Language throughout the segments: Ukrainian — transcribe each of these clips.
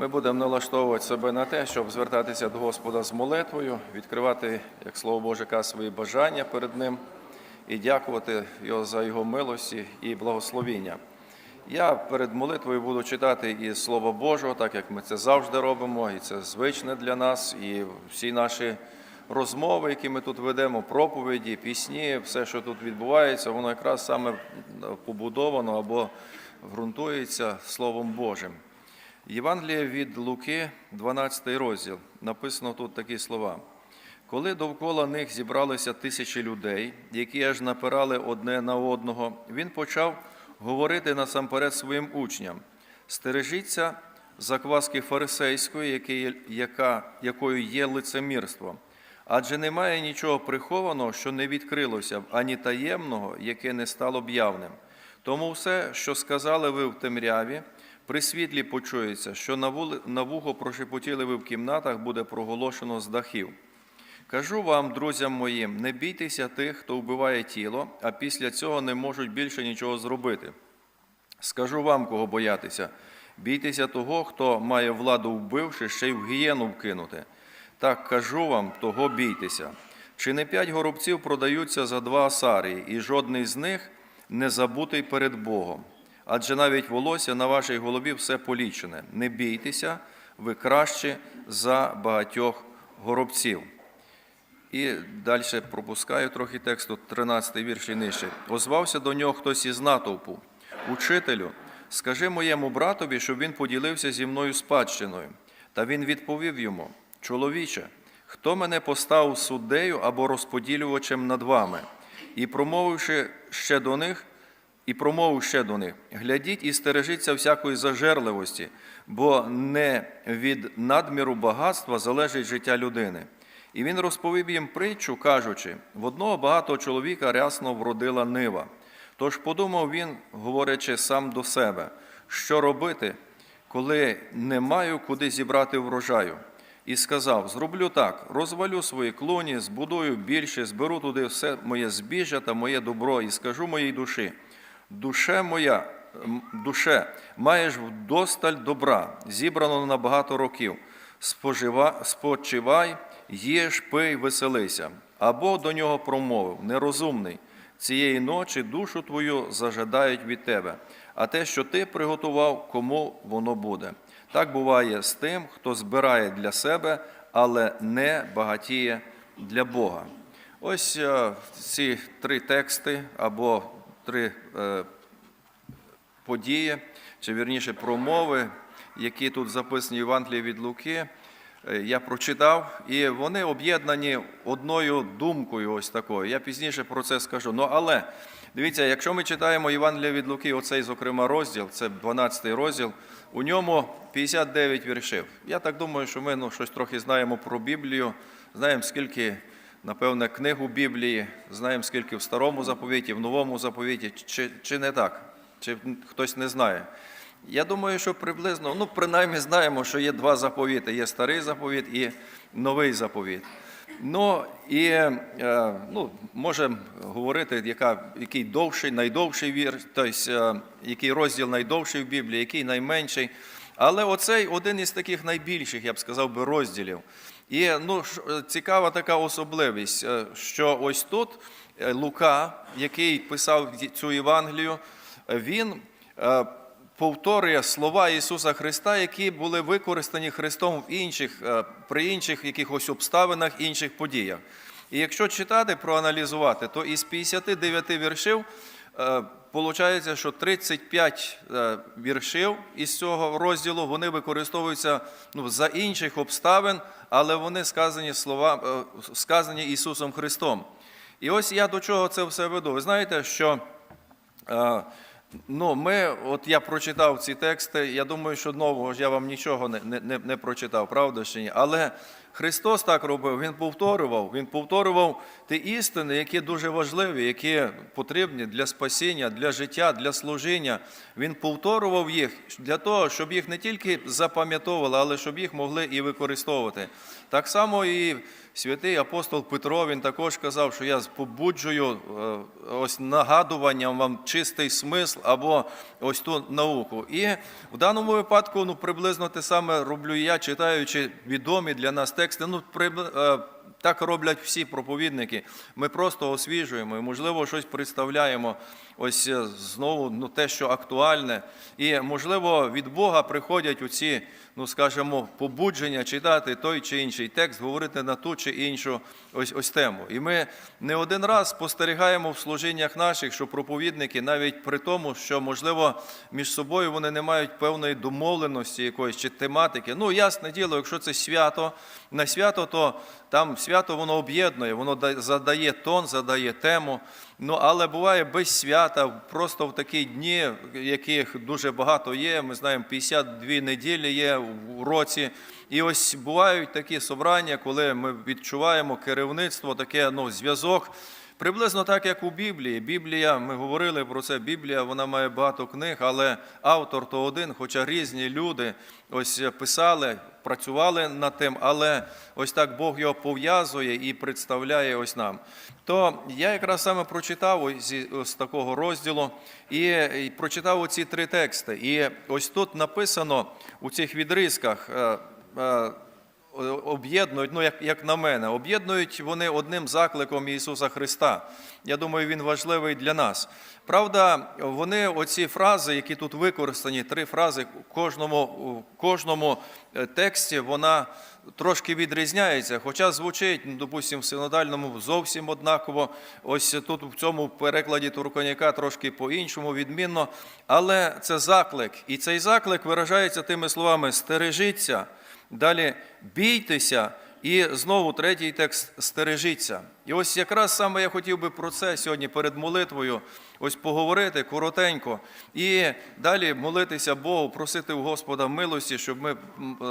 Ми будемо налаштовувати себе на те, щоб звертатися до Господа з молитвою, відкривати, як слово Боже, каже, свої бажання перед Ним і дякувати Його за Його милості і благословіння. Я перед молитвою буду читати із Слова Божого, так як ми це завжди робимо, і це звичне для нас, і всі наші розмови, які ми тут ведемо, проповіді, пісні, все, що тут відбувається, воно якраз саме побудовано або ґрунтується Словом Божим. Євангеліє від Луки, 12 розділ, написано тут такі слова. Коли довкола них зібралися тисячі людей, які аж напирали одне на одного, він почав говорити насамперед своїм учням: стережіться закваски фарисейської, яка, якою є лицемірство. Адже немає нічого прихованого, що не відкрилося б, ані таємного, яке не стало б явним. Тому все, що сказали ви в темряві, при світлі почується, що на вухо прошепотіли ви в кімнатах, буде проголошено з дахів. Кажу вам, друзям моїм, не бійтеся тих, хто вбиває тіло, а після цього не можуть більше нічого зробити. Скажу вам, кого боятися. Бійтеся того, хто має владу вбивши, ще й в гієну вкинути. Так кажу вам, того бійтеся. Чи не п'ять горобців продаються за два асарії, і жодний з них не забутий перед Богом? Адже навіть волосся на вашій голові все полічене. Не бійтеся, ви краще за багатьох горобців. І далі пропускаю трохи тексту, 13 вірш і нижче. Озвався до нього хтось із натовпу. Учителю, скажи моєму братові, щоб він поділився зі мною спадщиною. Та він відповів йому: Чоловіче, хто мене поставив суддею або розподілювачем над вами? І промовивши ще до них, і промовив ще до них: глядіть і стережіться всякої зажерливості, бо не від надміру багатства залежить життя людини. І він розповів їм притчу, кажучи: в одного багатого чоловіка рясно вродила нива. Тож подумав він, говорячи сам до себе, що робити, коли не маю куди зібрати врожаю. І сказав: Зроблю так: розвалю свої клоні, збудую більше, зберу туди все моє збіжжя та моє добро, і скажу моїй душі: душе моя, душе, маєш вдосталь добра, зібрано на багато років. Спожива, спочивай, їж, пий, веселися. Або до нього промовив, нерозумний, цієї ночі душу твою зажадають від тебе, а те, що ти приготував, кому воно буде. Так буває з тим, хто збирає для себе, але не багатіє для Бога. Ось е, ці три тексти або три е, події, чи вірніше промови, які тут записані в Євангелії від Луки, е, я прочитав, і вони об'єднані одною думкою, ось такою. Я пізніше про це скажу. Ну але дивіться, якщо ми читаємо Євангелія від Луки, оцей, зокрема, розділ, це 12 розділ, у ньому 59 віршів. Я так думаю, що ми ну, щось трохи знаємо про Біблію, знаємо, скільки. Напевне, книг у Біблії, знаємо, скільки в старому заповіті, в новому заповіті, чи, чи не так, чи хтось не знає. Я думаю, що приблизно, ну, принаймні знаємо, що є два заповіти: є старий заповіт і новий заповіт. Ну і е, ну, можемо говорити, яка, який довший, найдовший вір, тобто, який розділ найдовший в Біблії, який найменший. Але оцей один із таких найбільших, я б сказав би, розділів. І ну, е, цікава така особливість, е, що ось тут е, Лука, який писав цю Євангелію, він повторює слова Ісуса Христа, які були використані Христом в інших, при інших якихось обставинах, інших подіях. І якщо читати, проаналізувати, то із 59 віршів Получається, що 35 е, віршів із цього розділу вони використовуються ну, за інших обставин, але вони сказані слова, е, сказані Ісусом Христом. І ось я до чого це все веду. Ви знаєте, що е, ну, ми, от я прочитав ці тексти, я думаю, що нового ж я вам нічого не, не, не прочитав, правда чи ні? Але Христос так робив, Він повторював, Він повторював ті істини, які дуже важливі, які потрібні для спасіння, для життя, для служіння. Він повторював їх для того, щоб їх не тільки запам'ятовували, але щоб їх могли і використовувати. Так само і святий апостол Петро він також казав, що я побуджую е, ось нагадуванням вам чистий смисл або ось ту науку. І в даному випадку ну, приблизно те саме роблю я, читаючи відомі для нас тексти. Ну, прибли- е, так роблять всі проповідники. Ми просто освіжуємо і, можливо, щось представляємо. Ось е, знову ну, те, що актуальне. І, можливо, від Бога приходять оці, ну скажімо, побудження читати той чи інший текст, говорити на ту чи іншу ось, ось тему. І ми не один раз спостерігаємо в служіннях наших, що проповідники, навіть при тому, що, можливо, між собою вони не мають певної домовленості якоїсь чи тематики. Ну, ясне діло, якщо це свято, на свято, то там свято воно об'єднує, воно да- задає тон, задає тему. Ну, але буває без свята, просто в такі дні, яких дуже багато є. Ми знаємо, 52 неділі є в році. І ось бувають такі собрання, коли ми відчуваємо керівництво, таке ну, зв'язок. Приблизно так, як у Біблії. Біблія, ми говорили про це. Біблія вона має багато книг, але автор то один, хоча різні люди ось писали, працювали над тим, але ось так Бог його пов'язує і представляє ось нам. То я якраз саме прочитав ось з такого розділу і, прочитав оці три тексти. І ось тут написано у цих відризках. Об'єднують, ну як, як на мене, об'єднують вони одним закликом Ісуса Христа. Я думаю, він важливий для нас. Правда, вони оці фрази, які тут використані, три фрази в кожному, кожному е, тексті, вона трошки відрізняється, хоча звучить, ну, допустимо, в синодальному зовсім однаково. Ось тут в цьому перекладі Турконяка трошки по-іншому, відмінно. Але це заклик. І цей заклик виражається тими словами: стережіться. Далі бійтеся, і знову третій текст стережіться. І ось якраз саме я хотів би про це сьогодні перед молитвою ось поговорити коротенько. І далі молитися Богу, просити у Господа милості, щоб ми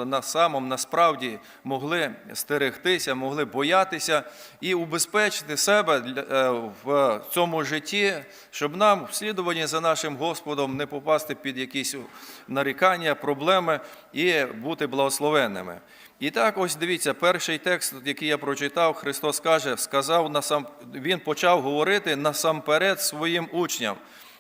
на самом насправді могли стерегтися, могли боятися і убезпечити себе е, в цьому житті, щоб нам в за нашим Господом не попасти під якісь нарікання, проблеми і бути благословенними. І так, ось дивіться, перший текст, який я прочитав, Христос каже, сказав насам, Він почав говорити насамперед своїм учням.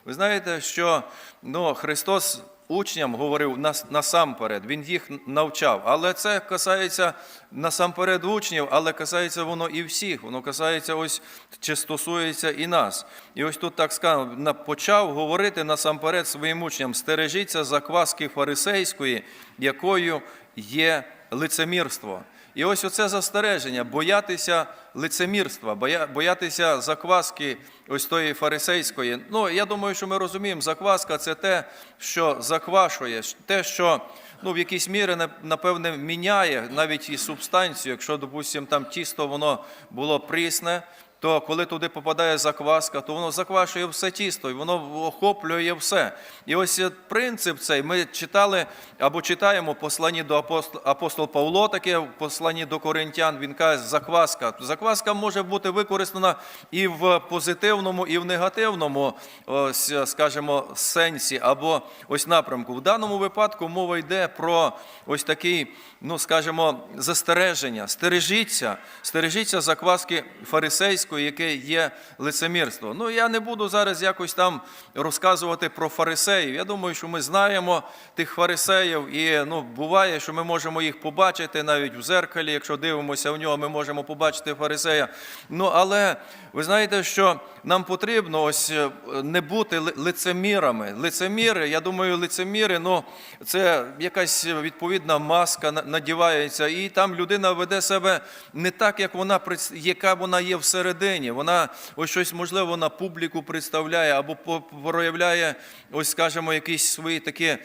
Ви знаєте, що ну, Христос учням говорив нас, насамперед, Він їх навчав. Але це касається насамперед учнів, але касається воно і всіх. Воно касається ось чи стосується і нас. І ось тут так сказано, почав говорити насамперед своїм учням: стережіться закваски фарисейської, якою є лицемірство. І ось оце застереження, боятися лицемірства, боя- боятися закваски ось тої фарисейської. Ну, я думаю, що ми розуміємо, закваска це те, що заквашує, те, що ну, в якійсь мірі, на- напевне, міняє навіть і субстанцію. Якщо, допустимо, там тісто воно було прісне, то коли туди попадає закваска, то воно заквашує все тісто, і воно охоплює все. І ось принцип цей ми читали або читаємо посланні до апостол, апостол Павло, таке в посланні до коринтян, він каже, закваска. Закваска може бути використана і в позитивному, і в негативному, ось, скажімо, сенсі або ось напрямку. В даному випадку мова йде про ось такий, ну скажімо, застереження. Стережіться, стережіться закваски фарисейської, яке є лицемірство. Ну я не буду зараз якось там розказувати про фарисеїв. Я думаю, що ми знаємо тих фарисеїв, і ну буває, що ми можемо їх побачити навіть в зеркалі. Якщо дивимося в нього, ми можемо побачити фарисея. Ну але ви знаєте, що нам потрібно ось е, не бути лицемірами. Лицеміри, я думаю, лицеміри, ну це якась відповідна маска надівається, і там людина веде себе не так, як вона яка вона є всередині. Вона ось щось можливо на публіку представляє або проявляє, ось скажімо, якісь свої такі.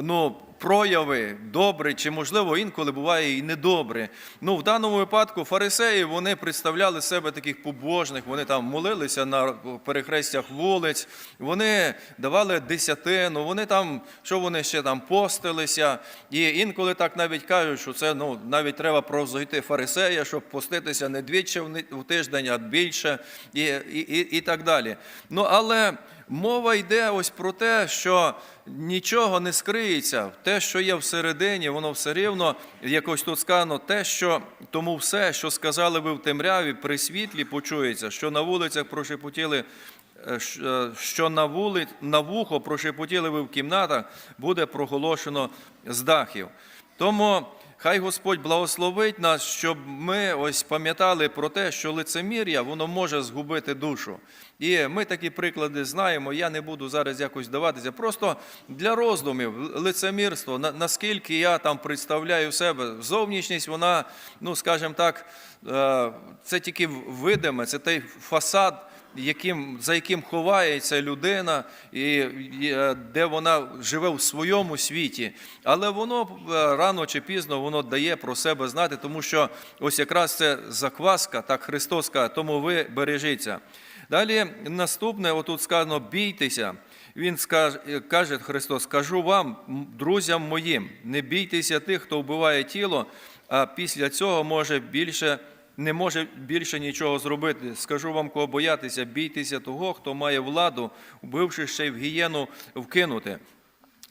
Ну, прояви добрі, чи можливо інколи буває і недобре. Ну, в даному випадку фарисеї вони представляли себе таких побожних, вони там молилися на перехрестях вулиць, вони давали десятину, вони там, що вони ще там постилися. І інколи так навіть кажуть, що це ну, навіть треба прозойти фарисея, щоб поститися не двічі в тиждень, а більше, і, і, і, і так далі. Ну, але Мова йде ось про те, що нічого не скриється. Те, що є всередині, воно все рівно, якось тут сказано, те, що тому все, що сказали ви в темряві, при світлі почується, що на вулицях прошепотіли, е, е, що на вули, на вухо прошепотіли ви в кімнатах, буде проголошено з дахів. Тому Хай Господь благословить нас, щоб ми ось пам'ятали про те, що лицемір'я воно може згубити душу. І ми такі приклади знаємо. Я не буду зараз якось даватися. Просто для роздумів лицемірство, наскільки я там представляю себе, зовнішність, вона, ну скажімо так, е, це тільки видиме, це той фасад яким, за яким ховається людина, і, і, е, де вона живе в своєму світі. Але воно е, рано чи пізно воно дає про себе знати, тому що ось якраз це закваска, так Христос каже, тому ви бережіться. Далі наступне, отут сказано, бійтеся. Він каже Христос, кажу вам, друзям моїм, не бійтеся тих, хто вбиває тіло, а після цього може більше не може більше нічого зробити. Скажу вам, кого боятися, бійтеся того, хто має владу, вбивши ще й в гієну вкинути.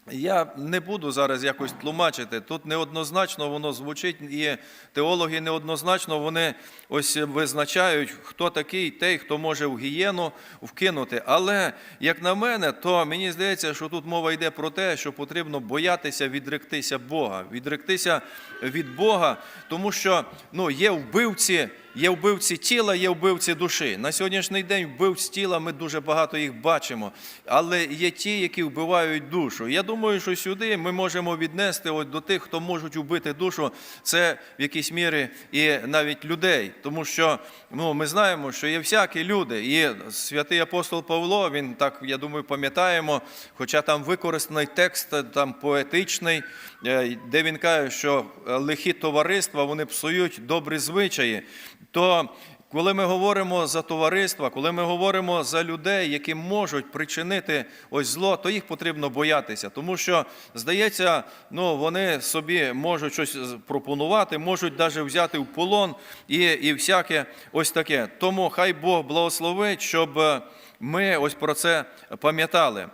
Я не буду зараз якось тлумачити. Тут неоднозначно воно звучить, і теологи неоднозначно вони ось визначають, хто такий той, хто може в гієну вкинути. Але як на мене, то мені здається, що тут мова йде про те, що потрібно боятися відректися Бога, відректися від Бога, тому що ну, є вбивці. Є вбивці тіла, є вбивці душі. На сьогоднішній день вбивць тіла ми дуже багато їх бачимо, але є ті, які вбивають душу. Я думаю, що сюди ми можемо віднести от до тих, хто можуть вбити душу, це в якійсь мірі і навіть людей. Тому що ну, ми знаємо, що є всякі люди. І святий апостол Павло, він так, я думаю, пам'ятаємо, хоча там використаний текст там поетичний, е, де він каже, що лихі товариства вони псують добрі звичаї. То коли ми говоримо за товариства, коли ми говоримо за людей, які можуть причинити ось зло, то їх потрібно боятися, тому що здається, ну вони собі можуть щось пропонувати, можуть навіть взяти в полон і, і всяке ось таке. Тому хай Бог благословить, щоб е, ми ось про це пам'ятали.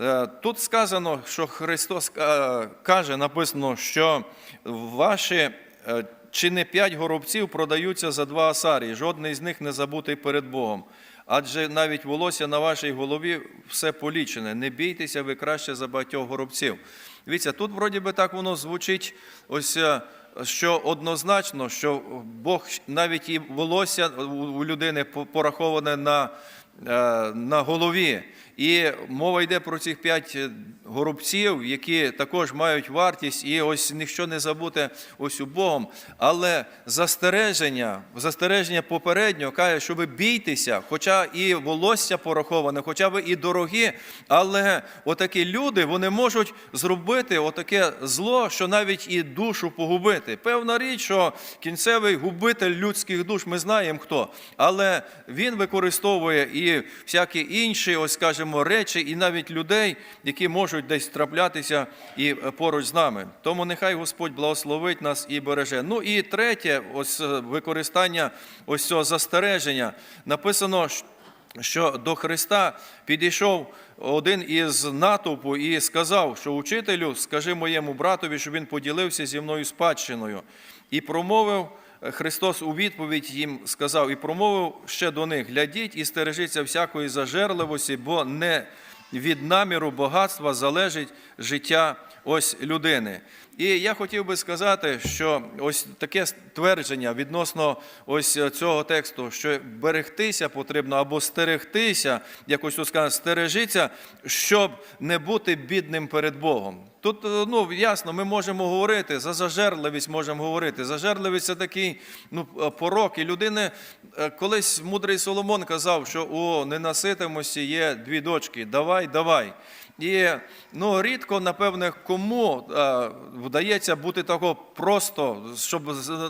Е, Тут сказано, що Христос е, каже, написано, що ваші чи не п'ять горобців продаються за два асарі, жодний з них не забутий перед Богом. Адже навіть волосся на вашій голові все полічене. Не бійтеся, ви краще за багатьох горобців. Дивіться, тут вроді би так воно звучить, ось е, що однозначно, що Бог навіть і волосся у людини пораховане на, е, на голові. І мова йде про цих п'ять е, горобців, які також мають вартість, і ось ніщо не забути ось у Богом. Але застереження, застереження попереднього каже, що ви бійтеся, хоча і волосся пораховане, хоча ви і дорогі, але отакі люди вони можуть зробити отаке зло, що навіть і душу погубити. Певна річ, що кінцевий губитель людських душ, ми знаємо хто, але він використовує і всякі інші, ось скажімо, речі, і навіть людей, які можуть десь траплятися і е, поруч з нами. Тому нехай Господь благословить нас і береже. Ну і третє, ось е, використання ось цього застереження. Написано, що до Христа підійшов один із натовпу і сказав, що учителю, скажи моєму братові, щоб він поділився зі мною спадщиною. І промовив Христос у відповідь їм сказав, і промовив ще до них: глядіть і стережіться всякої зажерливості, бо не від наміру багатства залежить життя ось людини. І я хотів би сказати, що ось таке твердження відносно ось цього тексту, що берегтися потрібно або стерегтися, якось тут сказано, стережіться, щоб не бути бідним перед Богом. Тут ну ясно, ми можемо говорити за зажерливість, можемо говорити. Зажерливість це такий ну, порок. І людини е, колись мудрий Соломон казав, що у ненаситимості є дві дочки. Давай, давай. І ну, рідко, напевне, кому е, вдається бути такого просто, щоб,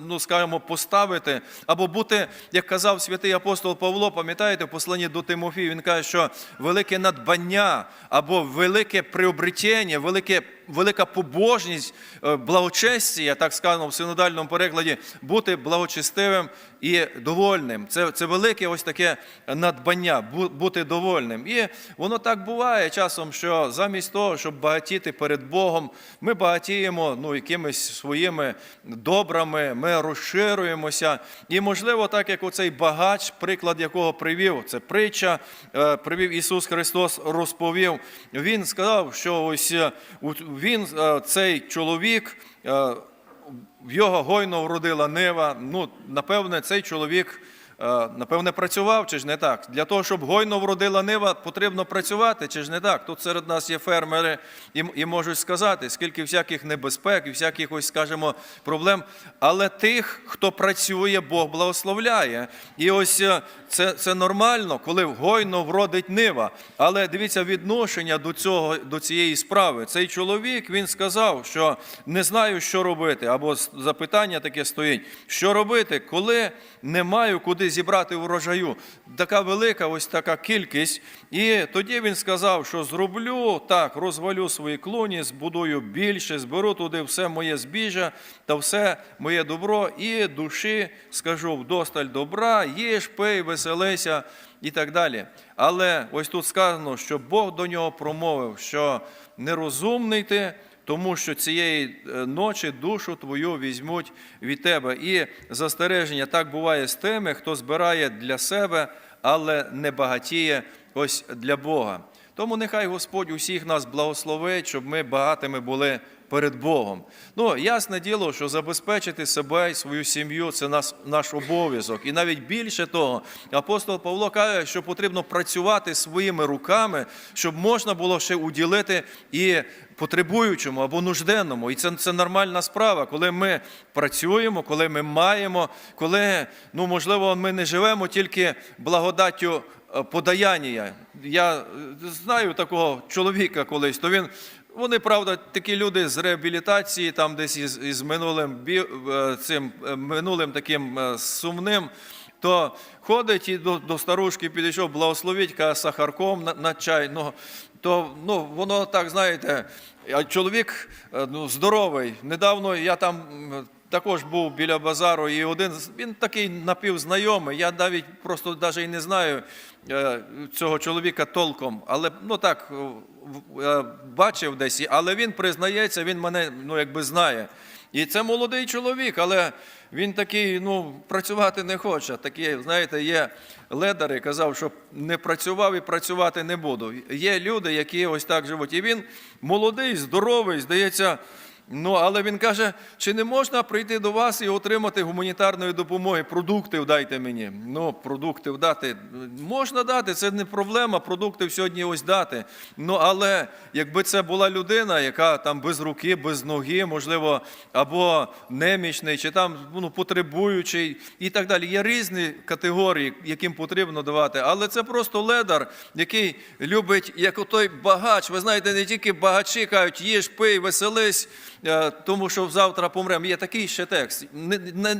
ну, скажімо, поставити, або бути, як казав святий апостол Павло, пам'ятаєте, в посланні до Тимофію, він каже, що велике надбання або велике приобретення, велике, велика побожність, е, благочестя, так сказано в синодальному перекладі, бути благочестивим і довольним. Це, це велике ось таке надбання, бути довольним. І воно так буває часом, що замість того, щоб багатіти перед Богом, ми багатіємо ну, якимись своїми добрами, ми розширюємося. І, можливо, так як оцей багач, приклад якого привів, це притча, е, привів Ісус Христос, розповів. Він сказав, що ось е, він, е, цей чоловік, е, в його гойно вродила нива. Ну, напевне, цей чоловік. Е, Напевне, працював, чи ж не так? Для того, щоб гойно вродила нива, потрібно працювати, чи ж не так? Тут серед нас є фермери і, і можуть сказати, скільки всяких небезпек і всяких, ось, скажімо, проблем. Але тих, хто працює, Бог благословляє. І ось е, це, це нормально, коли гойно вродить нива. Але дивіться, відношення до, цього, до цієї справи. Цей чоловік він сказав, що не знаю, що робити, або запитання таке стоїть: що робити, коли не маю куди зібрати урожаю. Така велика, ось така кількість. І тоді він сказав, що зроблю так, розвалю свої клуні, збудую більше, зберу туди все моє збіжжя та все моє добро, і душі скажу вдосталь добра, їж, пий, веселися і так далі. Але ось тут сказано, що Бог до нього промовив, що нерозумний ти. Тому що цієї е, ночі душу твою візьмуть від тебе. І застереження так буває з тими, хто збирає для себе, але не багатіє ось для Бога. Тому нехай Господь усіх нас благословить, щоб ми багатими були перед Богом. Ну, ясне діло, що забезпечити себе і свою сім'ю це наш, наш обов'язок. І навіть більше того, апостол Павло каже, що потрібно працювати своїми руками, щоб можна було ще уділити і потребуючому або нужденному. І це, це нормальна справа, коли ми працюємо, коли ми маємо, коли, ну, можливо, ми не живемо тільки благодаттю е, подаяння. Я е, знаю такого чоловіка колись, то він. Вони, правда, такі люди з реабілітації, там десь із, із минулим е, цим е, минулим таким е, сумним, то ходить і до, до старушки підійшов, благословіть, каже, сахарком на, на чай. Ну, то ну, воно так, знаєте, чоловік ну, здоровий. Недавно я там також був біля базару, і один він такий напівзнайомий. Я навіть просто навіть і не знаю е, цього чоловіка толком, але ну так е, бачив десь, але він признається, він мене ну, якби знає. І це молодий чоловік, але він такий, ну, працювати не хоче. Такі, знаєте, є ледари, казав, що не працював і працювати не буду. Є люди, які ось так живуть. І він молодий, здоровий, здається. Ну, але він каже, чи не можна прийти до вас і отримати гуманітарної допомоги? Продукти дайте мені. Ну, продукти дати. Можна дати, це не проблема, продукти сьогодні ось дати. Ну, але якби це була людина, яка там без руки, без ноги, можливо, або немічний, чи там ну, потребуючий і так далі. Є різні категорії, яким потрібно давати. Але це просто ледар, який любить, як отой багач. Ви знаєте, не тільки багачі кажуть, їж, пий, веселись, тому що завтра помремо. Є такий ще текст.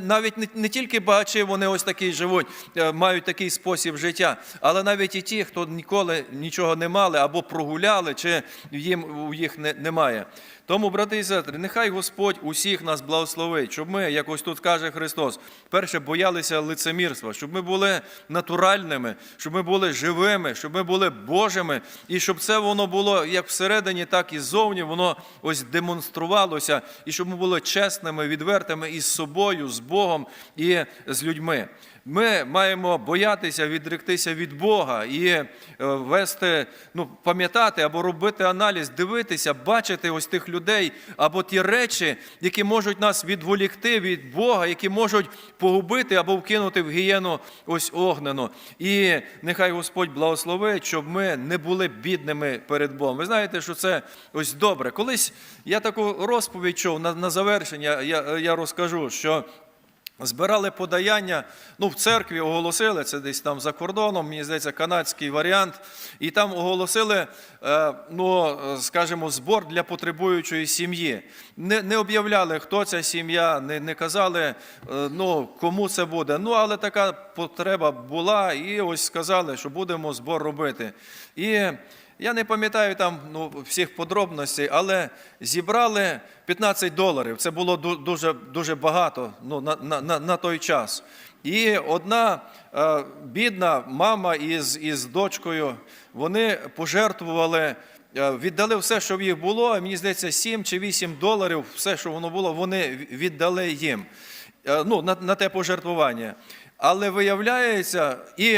Навіть не, тільки багачі, вони ось такі живуть, е, мають такий спосіб життя, але навіть і ті, хто ніколи нічого не мали або прогуляли, чи їм у їх не, немає. Тому, брати і сестри, нехай Господь усіх нас благословить, щоб ми, як ось тут каже Христос, перше боялися лицемірства, щоб ми були натуральними, щоб ми були живими, щоб ми були Божими, і щоб це воно було як всередині, так і ззовні, воно ось демонструвалося, і щоб ми були чесними, відвертими із собою, з Богом і з людьми. Ми маємо боятися відректися від Бога і е, вести, ну, пам'ятати або робити аналіз, дивитися, бачити ось тих людей або ті речі, які можуть нас відволікти від Бога, які можуть погубити або вкинути в гієну ось огнену. І нехай Господь благословить, щоб ми не були бідними перед Богом. Ви знаєте, що це ось добре. Колись я таку розповідь чув на, на завершення, я, я розкажу, що. Збирали подаяння, ну в церкві оголосили, це десь там за кордоном, мені здається, канадський варіант. І там оголосили, е, ну, скажімо, збор для потребуючої сім'ї. Не, не об'являли, хто ця сім'я, не, не казали, е, ну, кому це буде. Ну, але така потреба була, і ось сказали, що будемо збор робити. І я не пам'ятаю там ну, всіх подробностей, але зібрали 15 доларів. Це було дуже, дуже багато ну, на, на, на, той час. І одна е, бідна мама із, із дочкою, вони пожертвували, е, віддали все, що в їх було. Мені здається, 7 чи 8 доларів, все, що воно було, вони віддали їм. Е, ну, на, на те пожертвування. Але виявляється, і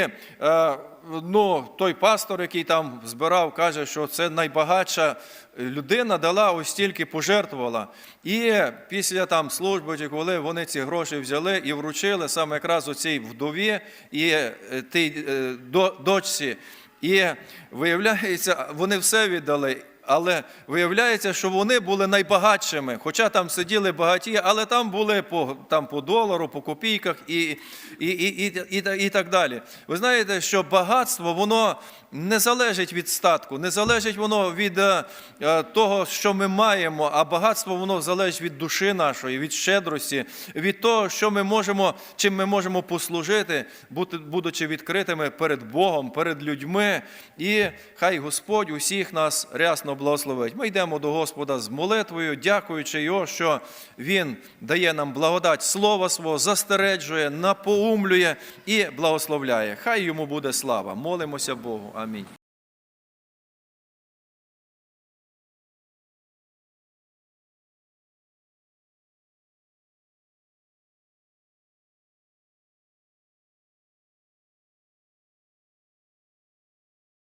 е, ну, той пастор, який там збирав, каже, що це найбагатша людина дала ось стільки пожертвувала. І після там служби, чи коли вони ці гроші взяли і вручили саме якраз оцій вдові і е, тій е, дочці. І виявляється, вони все віддали. Але виявляється, що вони були найбагатшими, хоча там сиділи багаті, але там були по, там, по долару, по копійках і, і, і, і, і, і так далі. Ви знаєте, що багатство воно не залежить від статку, не залежить воно від е, е, того, що ми маємо, а багатство воно залежить від душі нашої, від щедрості, від того, що ми можемо, чим ми можемо послужити, будучи відкритими перед Богом, перед людьми. І хай Господь усіх нас рясно благословить. Ми йдемо до Господа з молитвою, дякуючи Його, що Він дає нам благодать Слова свого, застереджує, напоумлює і благословляє. Хай йому буде слава. Молимося Богу. Амінь.